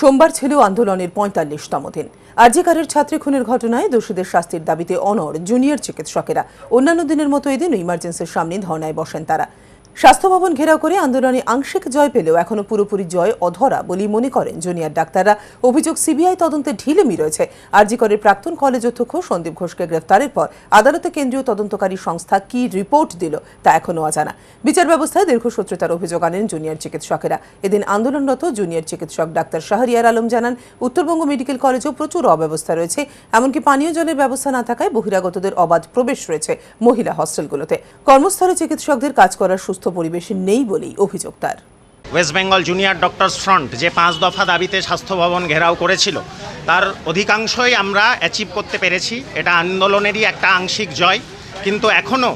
সোমবার ছিল আন্দোলনের পঁয়তাল্লিশতম দিন। আরজিকারের ছাত্রী খুনের ঘটনায় দোষীদের শাস্তির দাবিতে অনর জুনিয়র চিকিৎসকেরা। অন্যান্য দিনের মতো এদিন ইমার্জেন্সির সামনে ধর্নায় বসেন তারা। স্বাস্থ্য ভবন ঘেরাও করে আন্দোলনে আংশিক জয় পেলেও এখনও পুরোপুরি জয় অধরা বলেই মনে করেন জুনিয়র ডাক্তাররা। অভিযোগ, সিবিআই তদন্তে ঢিলেমি রয়েছে। আরজিকরের প্রাক্তন কলেজ অধ্যক্ষ সন্দীপ ঘোষকে গ্রেফতারের পর আদালতে কেন্দ্রীয় তদন্তকারী সংস্থা কি রিপোর্ট দিল তা এখনও অজানা। বিচার ব্যবস্থায় দীর্ঘসূত্রতার অভিযোগ আনেন জুনিয়র চিকিৎসকেরা। এদিন আন্দোলনরত জুনিয়র চিকিৎসক ডাক্তার শাহরিয়ার আলম জানান, উত্তরবঙ্গ মেডিকেল কলেজেও প্রচুর অব্যবস্থা রয়েছে, এমনকি পানীয় জলের ব্যবস্থা না থাকায় বহিরাগতদের অবাধ প্রবেশ রয়েছে মহিলা হস্টেলগুলোতে। কর্মস্থলে চিকিৎসকদের কাজ করার সুস্থ পরিবেশ নেই বলেই অভিযোগ তার। West Bengal junior doctors front যে পাঁচ দফা দাবিতে স্বাস্থ্য ভবন ঘেরাও করেছিল, তার অধিকাংশই আমরা অ্যাচিভ করতে পেরেছি। এটা আন্দোলনেরই একটা আংশিক জয়। কিন্তু এখনও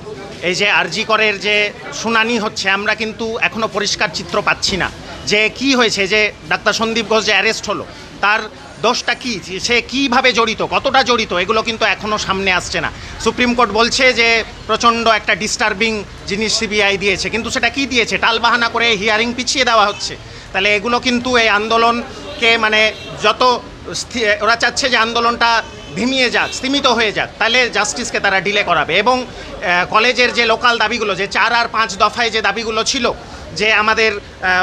এই যে আরজি করের যে শুনানি হচ্ছে, আমরা কিন্তু এখনও পরিষ্কার চিত্র পাচ্ছি না যে কি হয়েছে, যে ডাক্তার সন্দীপ ঘোষ যে অ্যারেস্ট হলো তার দোষটা কি? সে কীভাবে জড়িত? কতটা জড়িত? এগুলো কিন্তু এখনও সামনে আসছে না। সুপ্রিম কোর্ট বলছে যে প্রচণ্ড একটা ডিস্টার্বিং জিনিস সিবিআই দিয়েছে। কিন্তু সেটা কি দিয়েছে? টালবাহানা করে হিয়ারিং পিছিয়ে দেওয়া হচ্ছে। তাহলে এগুলো কিন্তু এই আন্দোলনকে মানে যত ওরা চাচ্ছে যে আন্দোলনটা ধিমিয়ে যাক স্তীমিত হয়ে যাক, তাহলে জাস্টিসকে তারা ডিলে করাবে এবং কলেজের যে লোকাল দাবিগুলো, যে চার আর পাঁচ দফায় যে দাবিগুলো ছিল, যে আমাদের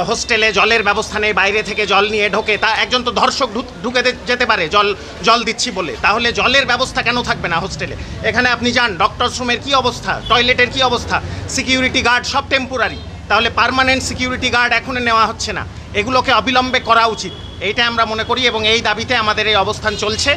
হোস্টেলে জলের ব্যবস্থা নেই, বাইরে থেকে জল নিয়ে ঢোকে, তা একজন তো ধর্ষক ঢুকে যেতে পারে, জল জল দিচ্ছি বলে, তাহলে জলের ব্যবস্থা কেন থাকবে না হোস্টেলে এখানে আপনি যান ডক্টরস রুমের কী অবস্থা টয়লেটের কী অবস্থা সিকিউরিটি গার্ড সব টেম্পোরারি তাহলে পার্মানেন্ট সিকিউরিটি গার্ড এখনও নেওয়া হচ্ছে না, এগুলোকে অবিলম্বে করা উচিত, এইটা আমরা মনে করি এবং এই দাবিতে আমাদের এই অবস্থান চলছে।